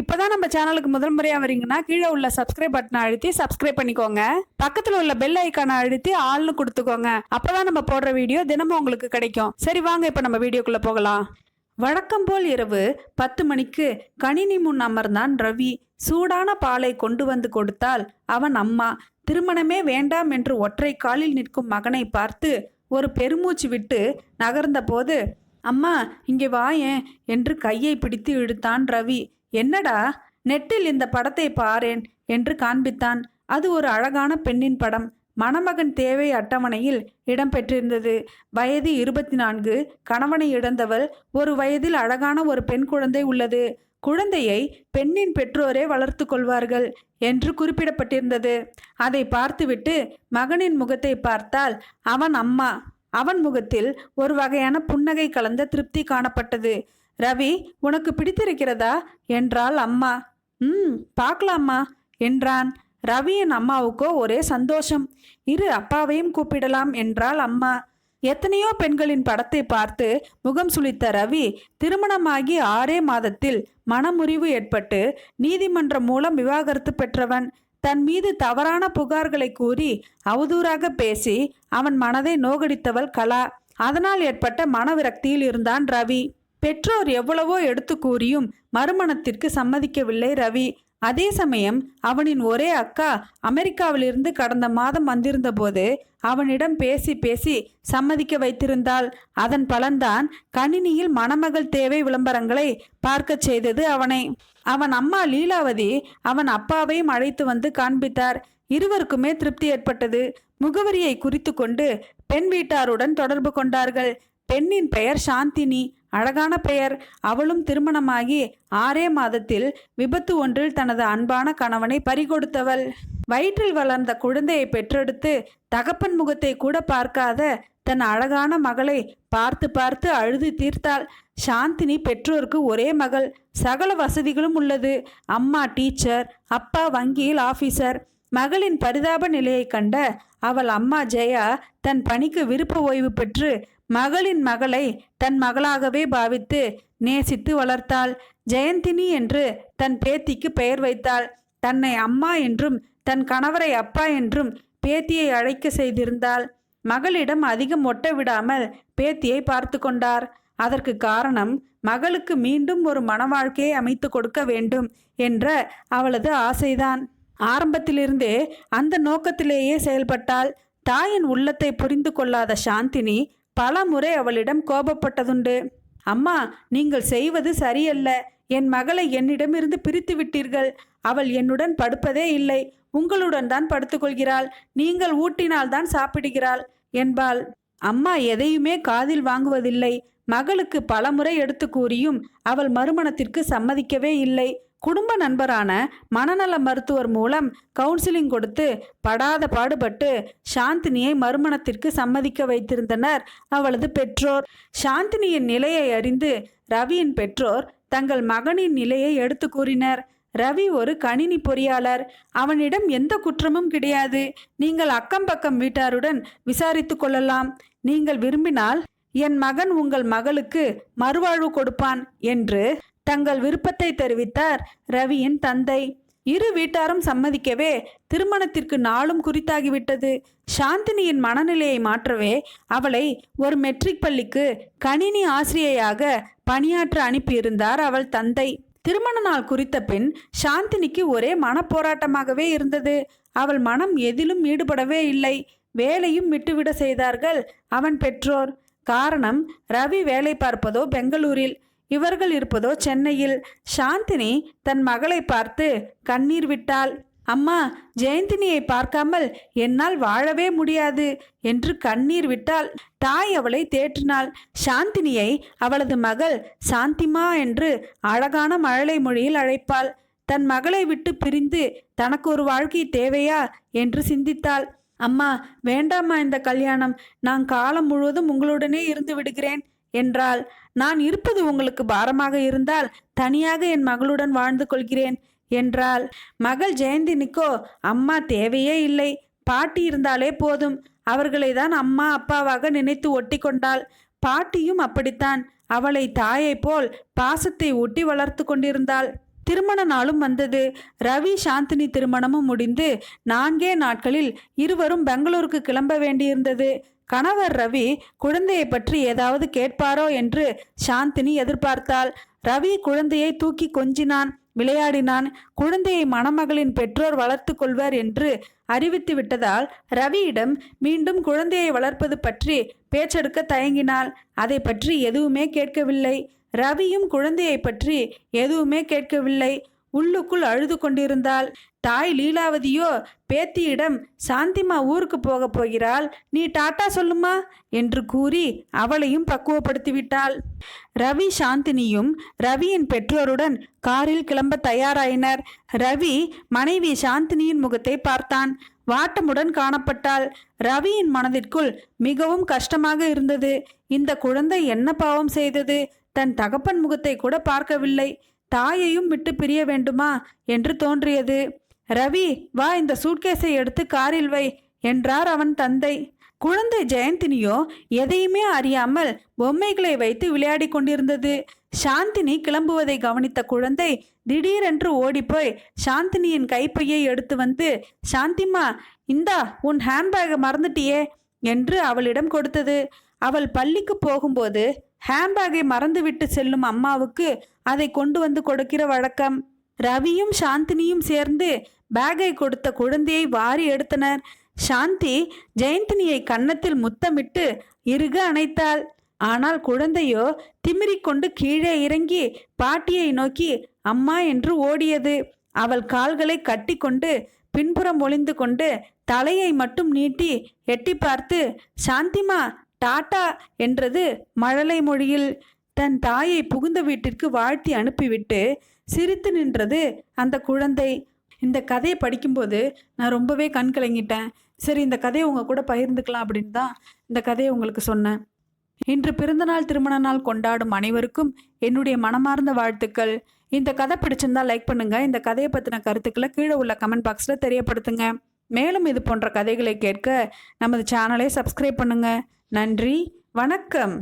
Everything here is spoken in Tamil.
இப்போதான் நம்ம சேனலுக்கு முதல் முறையாக வரீங்கன்னா கீழே உள்ள சப்ஸ்கிரைப் பட்டனை அழுத்தி சப்ஸ்கிரைப் பண்ணிக்கோங்க. பக்கத்தில் உள்ள பெல் ஐக்கானை அழுத்தி ஆள்னு கொடுத்துக்கோங்க. அப்போதான் நம்ம போடுற வீடியோ தினமும் உங்களுக்கு கிடைக்கும். சரி வாங்க இப்போ நம்ம வீடியோக்குள்ளே போகலாம். வழக்கம் போல் இரவு பத்து மணிக்கு கணினி முன் அமர்ந்தான் ரவி. சூடான பாலை கொண்டு வந்து கொடுத்தால் அவன் அம்மா திருமணமே வேண்டாம் என்று ஒற்றை காலில் நிற்கும் மகனை பார்த்து ஒரு பெருமூச்சு விட்டு நகர்ந்தபோது அம்மா இங்கே வாயேன் என்று கையை பிடித்து இழுத்தான் ரவி. என்னடா நெட்டில் இந்த படத்தை பாரேன் என்று காண்பித்தான். அது ஒரு அழகான பெண்ணின் படம். மணமகன் தேவை அட்டவணையில் இடம்பெற்றிருந்தது வயது இருபத்தி நான்கு கணவனை இழந்தவள் ஒரு வயதில் அழகான ஒரு பெண் குழந்தை உள்ளது. குழந்தையை பெண்ணின் பெற்றோரே வளர்த்து கொள்வார்கள் என்று குறிப்பிடப்பட்டிருந்தது. அதை பார்த்துவிட்டு மகனின் முகத்தை பார்த்தால் அவன் அம்மா. அவன் முகத்தில் ஒரு வகையான புன்னகை கலந்த திருப்தி காணப்பட்டது. ரவி உனக்கு பிடித்திருக்கிறதா? என்றாள் அம்மா. ம் பார்க்கலாம்மா என்றான். ரவியின் அம்மாவுக்கோ ஒரே சந்தோஷம். இரு அப்பாவையும் கூப்பிடலாம் என்றாள் அம்மா. எத்தனையோ பெண்களின் படத்தை பார்த்து முகம் சுளித்த ரவி திருமணமாகி ஆறே மாதத்தில் மனமுறிவு ஏற்பட்டு நீதிமன்றம் மூலம் விவாகரத்து பெற்றவன். தன் மீது தவறான புகார்களை கூறி அவதூறாக பேசி அவன் மனதை நோகடித்தவள் கலா. அதனால் ஏற்பட்ட மனவிரக்தியில் இருந்தான் ரவி. பெற்றோர் எவ்வளவோ எடுத்து கூறியும் மறுமணத்திற்கு சம்மதிக்கவில்லை ரவி. அதே சமயம் அவனின் ஒரே அக்கா அமெரிக்காவிலிருந்து கடந்த மாதம் வந்திருந்தபோது அவனிடம் பேசி பேசி சம்மதிக்க வைத்திருந்தாள். அதன் பலன்தான் கணினியில் மணமகள் தேவை விளம்பரங்களை பார்க்கச் செய்தது அவனை. அவன் அம்மா லீலாவதி அவன் அப்பாவையும் அழைத்து வந்து காண்பித்தார். இருவருக்குமே திருப்தி ஏற்பட்டது. முகவரியை குறித்து கொண்டு பெண் வீட்டாருடன் தொடர்பு கொண்டார்கள். பெண்ணின் பெயர் சாந்தினி. அழகான பெயர். அவளும் திருமணமாகி ஆறே மாதத்தில் விபத்து ஒன்றில் தனது அன்பான கணவனை பறிகொடுத்தவள். வயிற்றில் வளர்ந்த குழந்தையை பெற்றெடுத்து தகப்பன் முகத்தை கூட பார்க்காத தன் அழகான மகளை பார்த்து பார்த்து அழுது தீர்த்தாள். சாந்தினி பெற்றோருக்கு ஒரே மகள். சகல வசதிகளும் உள்ளது. அம்மா டீச்சர் அப்பா வங்கியில் ஆபீசர். மகளின் பரிதாப நிலையை கண்ட அவள் அம்மா ஜெயா தன் பணிக்கு விருப்ப ஓய்வு பெற்று மகளின் மகளை தன் மகளாகவே பாவித்து நேசித்து வளர்த்தாள். ஜெயந்தினி என்று தன் பேத்திக்கு பெயர் வைத்தாள். தன்னை அம்மா என்றும் தன் கணவரை அப்பா என்றும் பேத்தியை அழைக்க செய்திருந்தாள். மகளிடம் அதிகம் ஒட்ட விடாமல் பேத்தியை பார்த்து கொண்டார். அதற்கு காரணம் மகளுக்கு மீண்டும் ஒரு மனவாழ்க்கையை அமைத்து கொடுக்க வேண்டும் என்ற அவளது ஆசைதான். ஆரம்பத்திலிருந்தே அந்த நோக்கத்திலேயே செயல்பட்டாள். தாயின் உள்ளத்தை புரிந்து கொள்ளாத சாந்தினி பல முறை அவளிடம் கோபப்பட்டதுண்டு. அம்மா நீங்கள் செய்வது சரியல்ல. என் மகளை என்னிடமிருந்து பிரித்து விட்டீர்கள். அவள் என்னுடன் படுப்பதே இல்லை. உங்களுடன் தான் படுத்துக்கொள்கிறாள். நீங்கள் ஊட்டினால் தான் சாப்பிடுகிறாள் என்பாள். அம்மா எதையுமே காதில் வாங்குவதில்லை. மகளுக்கு பலமுறை எடுத்து கூறியும் அவள் மறுமணத்திற்கு சம்மதிக்கவே இல்லை. குடும்ப நண்பரான மனநல மருத்துவர் மூலம் கவுன்சிலிங் கொடுத்து படாத பாடுபட்டு சாந்தினியை மறுமணத்திற்கு சம்மதிக்க வைத்திருந்தனர் அவளது பெற்றோர். சாந்தினியின் நிலையை அறிந்து ரவியின் பெற்றோர் தங்கள் மகனின் நிலையை எடுத்து கூறினர். ரவி ஒரு கணினி பொறியாளர். அவனிடம் எந்த குற்றமும் கிடையாது. நீங்கள் அக்கம் பக்கம் வீட்டாருடன் விசாரித்து கொள்ளலாம். நீங்கள் விரும்பினால் என் மகன் உங்கள் மகளுக்கு மறுவாழ்வு கொடுப்பான் என்று தங்கள் விருப்பத்தை தெரிவித்தார் ரவியின் தந்தை. இரு வீட்டாரும் சம்மதிக்கவே திருமணத்திற்கு நாளும் குறித்தாகிவிட்டது. சாந்தினியின் மனநிலையை மாற்றவே அவளை ஒரு மெட்ரிக் பள்ளிக்கு கணினி ஆசிரியையாக பணியாற்ற அனுப்பியிருந்தார் அவள் தந்தை. திருமண நாள் குறித்த பின் சாந்தினிக்கு ஒரே மனப்போராட்டமாகவே இருந்தது. அவள் மனம் எதிலும் ஈடுபடவே இல்லை. வேலையும் விட்டுவிட செய்தார்கள் அவன் பெற்றோர். காரணம் ரவி வேலை பார்ப்பதோ பெங்களூரில். இவர்கள் இருப்பதோ சென்னையில். சாந்தினி தன் மகளை பார்த்து கண்ணீர் விட்டாள் அம்மா ஜெயந்தினியை பார்க்காமல் என்னால் வாழவே முடியாது என்று கண்ணீர் விட்டாள். தாய் அவளை தேற்றினாள். சாந்தினியை அவளது மகள் சாந்திமா என்று அழகான மழலை மொழியில் அழைப்பாள். தன் மகளை விட்டு பிரிந்து தனக்கு ஒரு வாழ்க்கை தேவையா? என்று சிந்தித்தாள். அம்மா வேண்டாமா இந்த கல்யாணம். நான் காலம் முழுவதும் உங்களுடனே இருந்து விடுகிறேன். என்றால் நான் இருப்பது உங்களுக்கு பாரமாக இருந்தால் தனியாக என் மகளுடன் வாழ்ந்து கொள்கிறேன் என்றாள். மகள் ஜெயந்தினிக்கோ அம்மா தேவையே இல்லை. பாட்டி இருந்தாலே போதும். அவர்களை தான் அம்மா அப்பாவாக நினைத்து ஒட்டி கொண்டாள். பாட்டியும் அப்படித்தான். அவளை தாயைப் போல் பாசத்தை ஒட்டி வளர்த்து கொண்டிருந்தாள். திருமண நாளும் வந்தது. ரவி சாந்தினி திருமணமும் முடிந்து நான்கே நாட்களில் இருவரும் பெங்களூருக்கு கிளம்ப வேண்டியிருந்தது. கணவர் ரவி குழந்தையை பற்றி ஏதாவது கேட்பாரோ என்று சாந்தினி எதிர்பார்த்தாள். ரவி குழந்தையை தூக்கி கொஞ்சினான் விளையாடினான். குழந்தையை மணமகளின் பெற்றோர் வளர்த்து கொள்வர் என்று அறிவித்து விட்டதால் ரவியிடம் மீண்டும் குழந்தையை வளர்ப்பது பற்றி பேச்செடுக்க தயங்கினாள். அதை பற்றி எதுவுமே கேட்கவில்லை. ரவியும் குழந்தையை பற்றி எதுவுமே கேட்கவில்லை. உள்ளுக்குள் அழுது கொண்டிருந்தாள். தாய் லீலாவதியோ பேத்தியிடம் சாந்திமா ஊருக்கு போகப் போகிறாள். நீ டாட்டா சொல்லுமா? என்று கூறி அவளையும் பக்குவப்படுத்திவிட்டாள். ரவி சாந்தினியும் ரவியின் பெற்றோருடன் காரில் கிளம்ப தயாராயினர். ரவி மனைவி சாந்தினியின் முகத்தை பார்த்தான். வாட்டமுடன் காணப்பட்டாள். ரவியின் மனதிற்குள் மிகவும் கஷ்டமாக இருந்தது. இந்த குழந்தை என்ன பாவம் செய்தது? தன் தகப்பன் முகத்தை கூட பார்க்கவில்லை. தாயையும் விட்டு பிரிய வேண்டுமா என்று தோன்றியது. ரவி வா இந்த சூட்கேஸை எடுத்து காரில் வை என்றார் அவன் தந்தை. குழந்தை ஜெயந்தினியோ எதையுமே அறியாமல் பொம்மைகளை வைத்து விளையாடி கொண்டிருந்தது. சாந்தினி கிளம்புவதை கவனித்த குழந்தை திடீரென்று ஓடிப்போய் சாந்தினியின் கைப்பையை எடுத்து வந்து சாந்திமா இந்தா உன் ஹேண்ட்பேக்கை மறந்துட்டியே என்று அவளிடம் கொடுத்தது. அவள் பள்ளிக்கு போகும்போது ஹேண்ட்பேக்கை மறந்துவிட்டு செல்லும் அம்மாவுக்கு அதை கொண்டு வந்து கொடுக்கிற வழக்கம். ரவியும் சாந்தினியும் சேர்ந்து பேக்கை கொடுத்த குழந்தையை வாரி எடுத்தனர். சாந்தி ஜெயந்தினியை கன்னத்தில் முத்தமிட்டு இறுக அணைத்தாள். ஆனால் குழந்தையோ திமிரிக்கொண்டு கீழே இறங்கி பாட்டியை நோக்கி அம்மா என்று ஓடியது. அவள் கால்களை கட்டிக்கொண்டு பின்புறம் ஒளிந்து கொண்டு தலையை மட்டும் நீட்டி எட்டி பார்த்து சாந்திமா டாட்டா என்றது மழலை மொழியில். தன் தாயை புகுந்த வீட்டிற்கு வாழ்த்தி அனுப்பிவிட்டு சிரித்து நின்றது அந்த குழந்தை. இந்த கதையை படிக்கும்போது நான் ரொம்பவே கண் கலங்கிட்டேன். சரி இந்த கதையை உங்கள் கூட பகிர்ந்துக்கலாம் அப்படின்னு தான் இந்த கதையை உங்களுக்கு சொன்னேன். இன்று பிறந்தநாள் திருமண நாள் கொண்டாடும் அனைவருக்கும் என்னுடைய மனமார்ந்த வாழ்த்துக்கள். இந்த கதை பிடிச்சிருந்தா லைக் பண்ணுங்கள் இந்த கதையை பற்றின கருத்துக்களை கீழே உள்ள கமெண்ட் பாக்ஸில் தெரியப்படுத்துங்க. மேலும் இது போன்ற கதைகளை கேட்க நமது சேனலை சப்ஸ்கிரைப் பண்ணுங்கள் நன்றி வணக்கம்.